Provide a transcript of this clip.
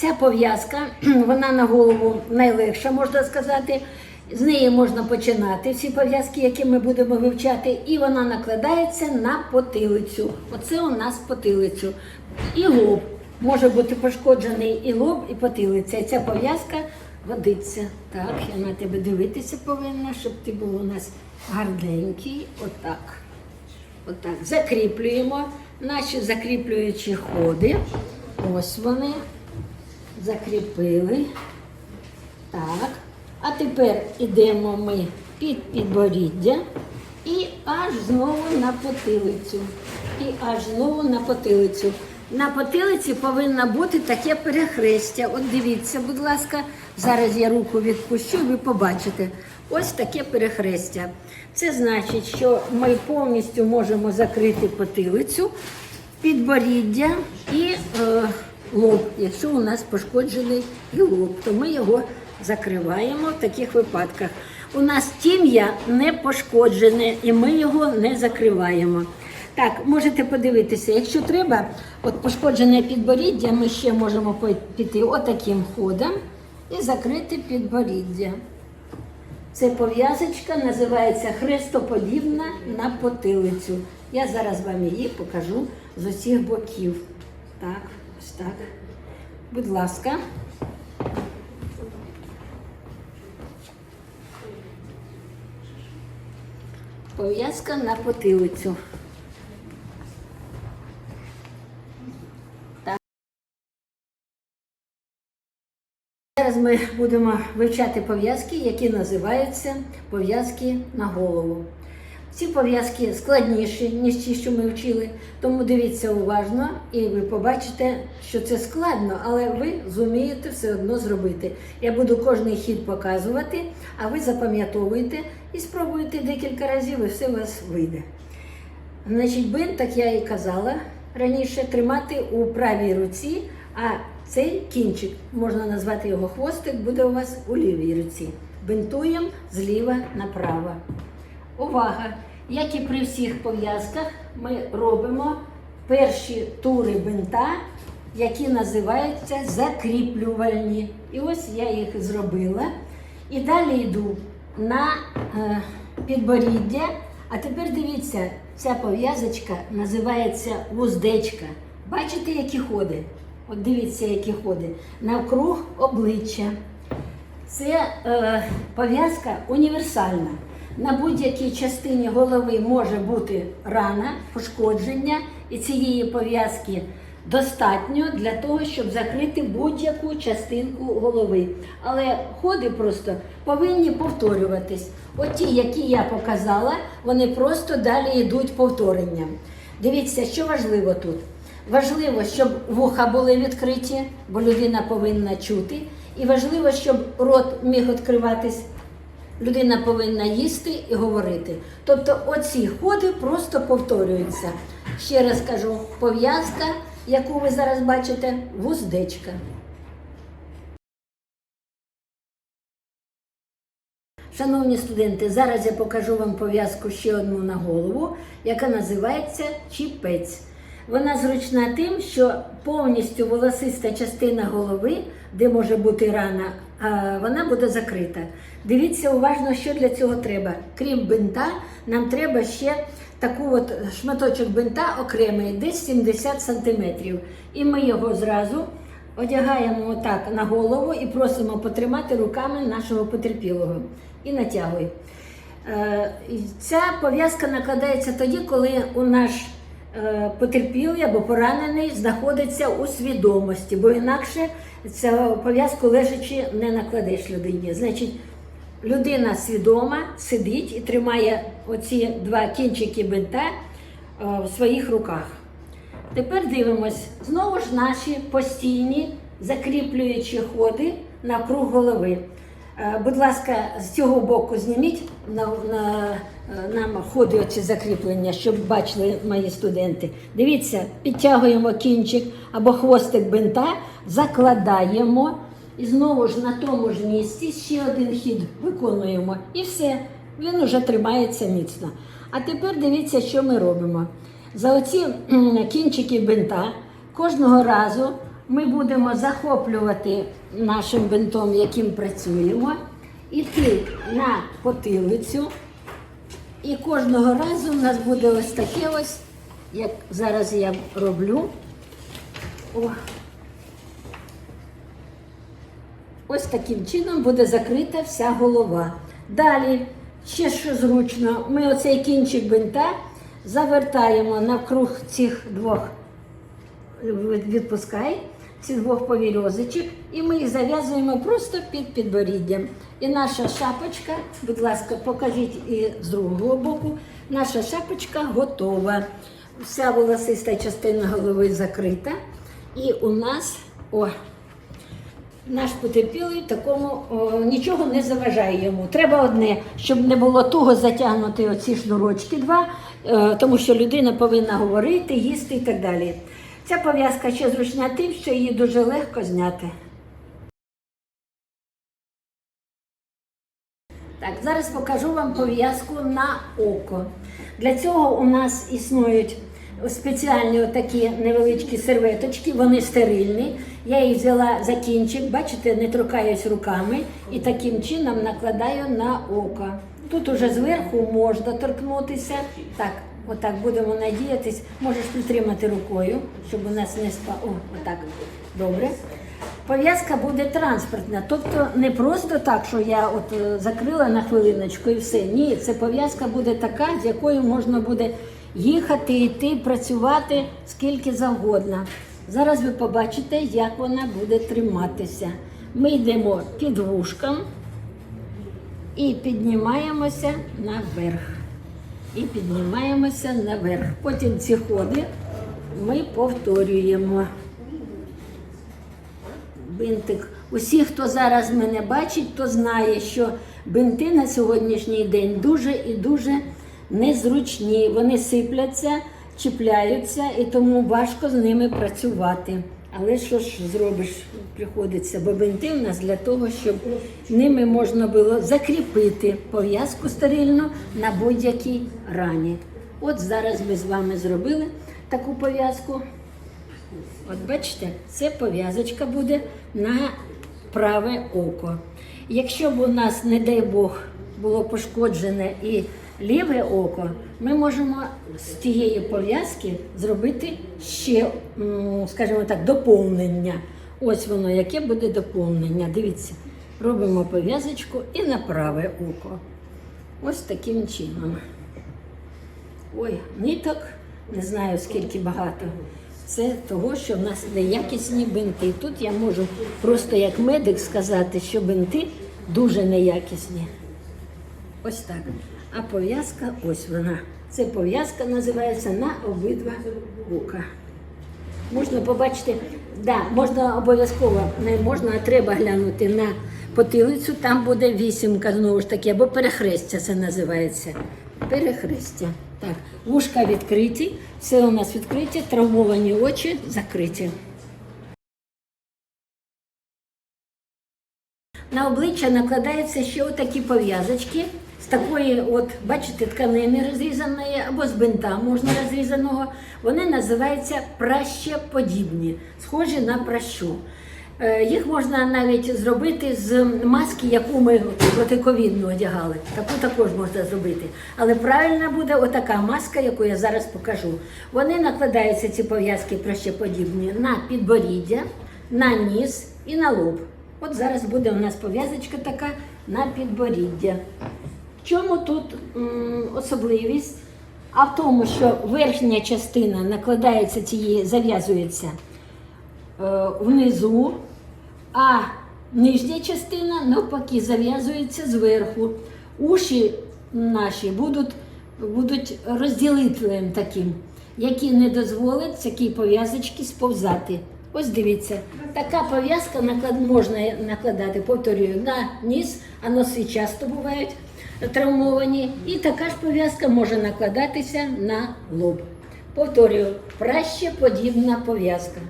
Ця пов'язка, вона на голову найлегша, можна сказати. З неї можна починати всі пов'язки, які ми будемо вивчати, і вона накладається на потилицю. Оце у нас потилицю. І лоб. Може бути пошкоджений і лоб, і потилиця. І ця пов'язка годиться. Так, я на тебе дивитися повинна, щоб ти був у нас гарненький. Отак. Отак. Закріплюємо наші закріплюючі ходи. Ось вони. Закріпили. Так. А тепер йдемо ми під підборіддя і аж знову на потилицю. І аж знову на потилицю. На потилиці повинно бути таке перехрестя. От дивіться, будь ласка, зараз я руку відпущу, ви побачите. Ось таке перехрестя. Це значить, що ми повністю можемо закрити потилицю, підборіддя і е, лоб, якщо у нас пошкоджений лоб, то ми його закриваємо в таких випадках. У нас тім'я не пошкоджене і ми його не закриваємо. Так, можете подивитися, якщо треба, от пошкоджене підборіддя, ми ще можемо піти отаким ходом і закрити підборіддя. Це пов'язочка називається хрестоподібна на потилицю. Я зараз вам її покажу з усіх боків. Так, ось так. Будь ласка. Пов'язка на потилицю. Зараз ми будемо вивчати пов'язки, які називаються пов'язки на голову. Ці пов'язки складніші, ніж ті, що ми вчили, тому дивіться уважно і ви побачите, що це складно, але ви зумієте все одно зробити. Я буду кожний хід показувати, а ви запам'ятовуєте і спробуєте декілька разів, і все у вас вийде. Значить, бинт, так я і казала раніше, тримати у правій руці, а цей кінчик, можна назвати його хвостик, буде у вас у лівій руці. Бинтуємо зліва направо. Увага! Як і при всіх пов'язках, ми робимо перші тури бинта, які називаються закріплювальні. І ось я їх зробила. І далі йду на е, підборіддя. А тепер дивіться, ця пов'язочка називається вуздечка. Бачите, які ходи? От дивіться, які ходи. Навкруг обличчя. Це е, пов'язка універсальна. На будь-якій частині голови може бути рана, пошкодження, і цієї пов'язки достатньо для того, щоб закрити будь-яку частинку голови. Але ходи просто повинні повторюватись. От ті, які я показала, вони просто далі йдуть повторенням. Дивіться, що важливо тут. Важливо, щоб вуха були відкриті, бо людина повинна чути. І важливо, щоб рот міг відкриватись. Людина повинна їсти і говорити. Тобто оці ходи просто повторюються. Ще раз кажу, пов'язка, яку ви зараз бачите, вуздечка. Шановні студенти, зараз я покажу вам пов'язку ще одну на голову, яка називається чіпець. Вона зручна тим, що повністю волосиста частина голови, де може бути рана, вона буде закрита. Дивіться уважно, що для цього треба. Крім бинта, нам треба ще таку от шматочок бинта окремий, десь 70 сантиметрів. І ми його зразу одягаємо отак на голову і просимо потримати руками нашого потерпілого. І натягуй. Е, Ця пов'язка накладається тоді, коли у наш потерпілий або поранений знаходиться у свідомості, бо інакше цю пов'язку лежачи не накладеш людині. Значить, людина свідома сидить і тримає оці два кінчики бинта е, в своїх руках. Тепер дивимось знову ж наші постійні закріплюючі ходи навкруг голови. Е, Будь ласка, з цього боку зніміть на, на, е, нам ходи оці закріплення, щоб бачили мої студенти. Дивіться, підтягуємо кінчик або хвостик бинта, закладаємо і знову ж на тому ж місці ще один хід виконуємо. І все, він уже тримається міцно. А тепер дивіться, що ми робимо. За оці кінчики бинта кожного разу ми будемо захоплювати нашим бинтом, яким працюємо, іти на потилицю. І кожного разу у нас буде ось таке ось, як зараз я роблю. О. Ось таким чином буде закрита вся голова. Далі, ще що зручно, ми оцей кінчик бинта завертаємо навкруг цих двох, від- відпускай, цих двох повірьозичок, і ми їх зав'язуємо просто під підборіддям. І наша шапочка, будь ласка, покажіть і з другого боку, наша шапочка готова. Вся волосиста частина голови закрита. І у нас, о, наш потерпілий такому о, нічого не заважає йому. Треба одне, щоб не було туго затягнути оці шнурочки два, е, тому що людина повинна говорити, їсти і так далі. Ця пов'язка ще зручна тим, що її дуже легко зняти. Так, зараз покажу вам пов'язку на око. Для цього у нас існують спеціальні отакі невеличкі серветочки, вони стерильні. Я їх взяла за кінчик, бачите, не торкаюсь руками і таким чином накладаю на око. Тут уже зверху можна торкнутися. Так, отак будемо надіятись. Можеш притримати рукою, щоб у нас не спа. О, отак. Добре. Пов'язка буде транспортна, тобто не просто так, що я от е, закрила на хвилиночку і все. Ні, це пов'язка буде така, з якою можна буде їхати, йти, працювати скільки завгодно. Зараз ви побачите, як вона буде триматися. Ми йдемо під вушком і піднімаємося наверх. І піднімаємося наверх. Потім ці ходи ми повторюємо бинтик. Усі, хто зараз мене бачить, то знає, що бинти на сьогоднішній день дуже і дуже незручні. Вони сипляться, чіпляються, і тому важко з ними працювати. Але що ж зробиш, приходиться, бо бинти у нас для того, щоб ними можна було закріпити пов'язку стерильну на будь-якій рані. От зараз ми з вами зробили таку пов'язку. От бачите, це пов'язочка буде на праве око. Якщо б у нас, не дай Бог, було пошкоджене і ліве око, ми можемо з тієї пов'язки зробити ще, скажімо так, доповнення. Ось воно, яке буде доповнення. Дивіться, робимо пов'язочку і на праве око. Ось таким чином. Ой, ниток, не знаю скільки багато. Це того, що в нас неякісні бинти. Тут я можу просто як медик сказати, що бинти дуже неякісні. Ось так. А пов'язка ось вона. Це пов'язка називається на обидва ока. Можна побачити, да, можна обов'язково, не можна, а треба глянути на потилицю, там буде вісімка, знову ж таки, або перехрестя це називається. Перехрестя. Так, вушка відкриті, все у нас відкриті, травмовані очі закриті. На обличчя накладаються ще отакі пов'язочки з такої, от, бачите, тканини розрізаної або з бинта можна розрізаного. Вони називаються пращеподібні, схожі на пращу. Е, Їх можна навіть зробити з маски, яку ми протиковідну одягали. Таку також можна зробити. Але правильна буде отака маска, яку я зараз покажу. Вони накладаються, ці пов'язки пращеподібні, на підборіддя, на ніс і на лоб. От зараз буде у нас пов'язочка така на підборіддя. Чому тут м, особливість? А в тому, що верхня частина накладається цієї, зав'язується е, внизу, а нижня частина навпаки зав'язується зверху. Уші наші будуть, будуть розділителем таким, який не дозволить такій пов'язочці сповзати. Ось дивіться, така пов'язка наклад, можна накладати, повторюю, на ніс, а носи часто бувають травмовані. І така ж пов'язка може накладатися на лоб. Повторюю, праще подібна пов'язка.